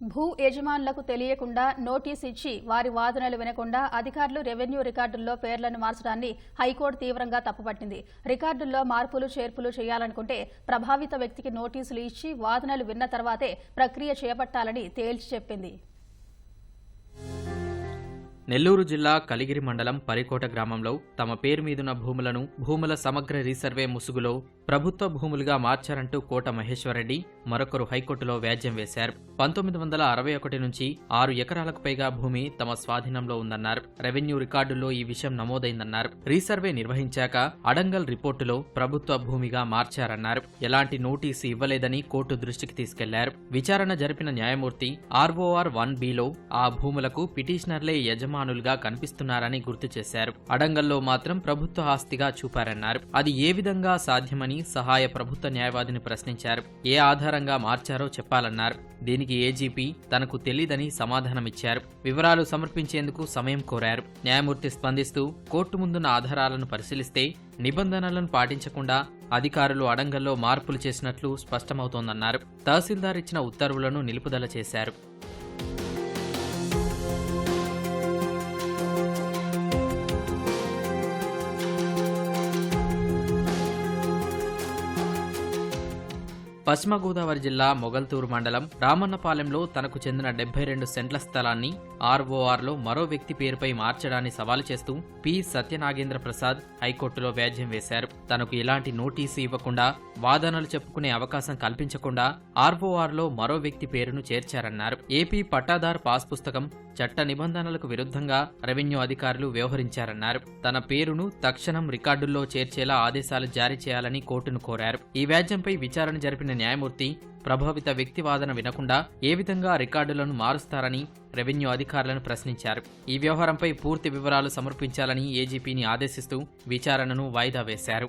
భూ యజమానులకు తెలియకుండా నోటీస్ ఇచ్చి వారి వాదనలు వినకుండా అధికారులు రెవెన్యూ రికార్డుల్లో పేర్లను మార్చడాన్ని హైకోర్టు తీవ్రంగా తప్పుపట్టింది. రికార్డుల్లో మార్పులు చేర్పులు చేయాలనుకుంటే ప్రభావిత వ్యక్తికి నోటీసులు ఇచ్చి వాదనలు విన్న తర్వాతే ప్రక్రియ చేపట్టాలని తేల్చి చెప్పింది. నెల్లూరు జిల్లా కలిగిరి మండలం పరికోట గ్రామంలో తమ పేరు మీదున్న భూములను భూముల సమగ్ర రీసర్వే ముసుగులో ప్రభుత్వ భూములుగా మార్చారంటూ కోట మహేశ్వరరెడ్డి మరొకరు హైకోర్టులో వ్యాజ్యం వేశారు. పంతొమ్మిది వందల అరవై ఒకటి నుంచి ఆరు ఎకరాలకు పైగా భూమి తమ స్వాధీనంలో ఉందన్నారు. రెవెన్యూ రికార్డుల్లో ఈ విషయం నమోదైందన్నారు. రీసర్వే నిర్వహించాక అడంగల్ రిపోర్టులో ప్రభుత్వ భూమిగా మార్చారన్నారు. ఎలాంటి నోటీసు ఇవ్వలేదని కోర్టు దృష్టికి తీసుకెళ్ళారు. విచారణ జరిపిన న్యాయమూర్తి ఆర్ఓఆర్ వన్ బిలో ఆ భూములకు పిటిషనర్లే యజమానులుగా కనిపిస్తున్నారని గుర్తు చేశారు. అడంగల్లో మాత్రం ప్రభుత్వ ఆస్తిగా చూపారన్నారు. అది ఏ విధంగా సాధ్యమని సహాయ ప్రభుత్వ న్యాయవాదిని ప్రశ్నించారు. ఏ ఆధారంగా మార్చారో చెప్పాలన్నారు. దీనికి ఏజీపీ తనకు తెలీదని సమాధానమిచ్చారు. వివరాలు సమర్పించేందుకు సమయం కోరారు. న్యాయమూర్తి స్పందిస్తూ కోర్టు ముందున్న ఆధారాలను పరిశీలిస్తే నిబంధనలను పాటించకుండా అధికారులు అడంగల్లో మార్పులు చేసినట్లు స్పష్టమవుతోందన్నారు. తహసీల్దార్ ఇచ్చిన ఉత్తర్వులను నిలుపుదల చేశారు. పశ్చిమ గోదావరి జిల్లా మొగల్తూరు మండలం రామన్నపాలెంలో తనకు చెందిన డెబ్బై రెండు సెంట్ల స్థలాన్ని ఆర్ఓఆర్లో మరో వ్యక్తి పేరుపై మార్చడాన్ని సవాలు చేస్తూ పి. సత్యనాగేంద్ర ప్రసాద్ హైకోర్టులో వ్యాజ్యం వేశారు. తనకు ఎలాంటి నోటీసు ఇవ్వకుండా వాదనలు చెప్పుకునే అవకాశం కల్పించకుండా ఆర్ఓఆర్లో మరో వ్యక్తి పేరును చేర్చారన్నారు. ఏపీ పట్టాదార్ పాస్ పుస్తకం చట్ట నిబంధనలకు విరుద్ధంగా రెవెన్యూ అధికారులు వ్యవహరించారన్నారు. తన పేరును తక్షణం రికార్డుల్లో చేర్చేలా ఆదేశాలు జారీ చేయాలని కోర్టును కోరారు. ఈ వ్యాజ్యంపై విచారణ జరిపిన న్యాయమూర్తి ప్రభావిత వ్యక్తి వాదన వినకుండా ఏ విధంగా రికార్డులను మారుస్తారని రెవెన్యూ అధికారులను ప్రశ్నించారు. ఈ వ్యవహారంపై పూర్తి వివరాలు సమర్పించాలని ఏజీపీని ఆదేశిస్తూ విచారణను వాయిదా వేశారు.